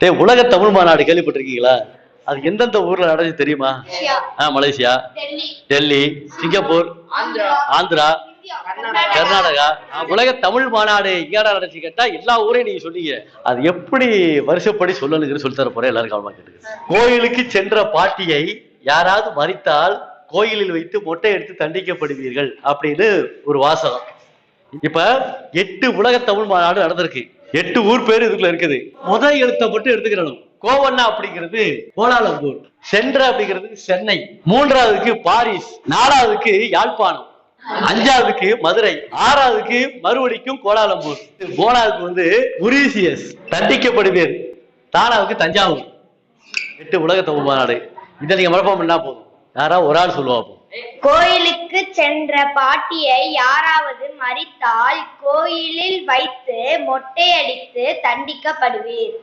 டேய் உலக தமிழ் மாநாடு கேள்விப்பட்டிருக்கீங்களா? அது எந்தெந்த ஊர்ல நடந்துச்சு தெரியுமா? ஆ மலேசியா. டெல்லி. சிங்கப்பூர் ஆந்திரா. ஆந்திரா கர்நாடகா. உலக தமிழ் மாநாடு எங்கடா நடந்துச்சு கேட்டா எல்லா ஊரையும் நீங்க சொன்னீங்க. அது எப்படி வருஷப்படி சொல்லணுங்கிறது சொல்லி தர போறேன் எல்லாரும் கவனமா கேட்டுக்க கோயிலுக்கு சென்ற பாட்டியை யாராவது மறித்தால் கோயிலில் வைத்து மொட்டை எடுத்து தண்டிக்கப்படுவீர்கள் அப்படின்னு ஒரு வாசகம். இப்ப எட்டு உலக தமிழ் மாநாடு நடந்திருக்கு. எட்டு ஊர் பேர் இதுக்குள்ள இருக்குது. முதல் எழுத்தை மட்டும் எடுத்துக்கிறணும். கோவண்ணா அப்படிங்கிறது கோலாலம்பூர். சென்ற அப்படிங்கிறது சென்னை. மூன்றாவதுக்கு பாரிஸ். நாலாவதுக்கு யாழ்ப்பாணம். அஞ்சாவதுக்கு மதுரை. ஆறாவதுக்கு மறுபடிக்கும் கோலாலம்பூர். போனாவுக்கு வந்து உரீசியஸ். தண்டிக்கப்படுவேர் தானாவுக்கு தஞ்சாவூர். எட்டு உலக தமிழ் மாநாடு இதை நீங்க மனப்பாடம் என்ன போதும். யாரா ஒரு ஆள் சொல்லுவா கோயிலுக்குச் கோயிலுக்கு சென்ற பாட்டியை யாராவது மறித்தால் கோயிலில் வைத்து மொட்டையடித்து தண்டிக்கப்படுவீர்.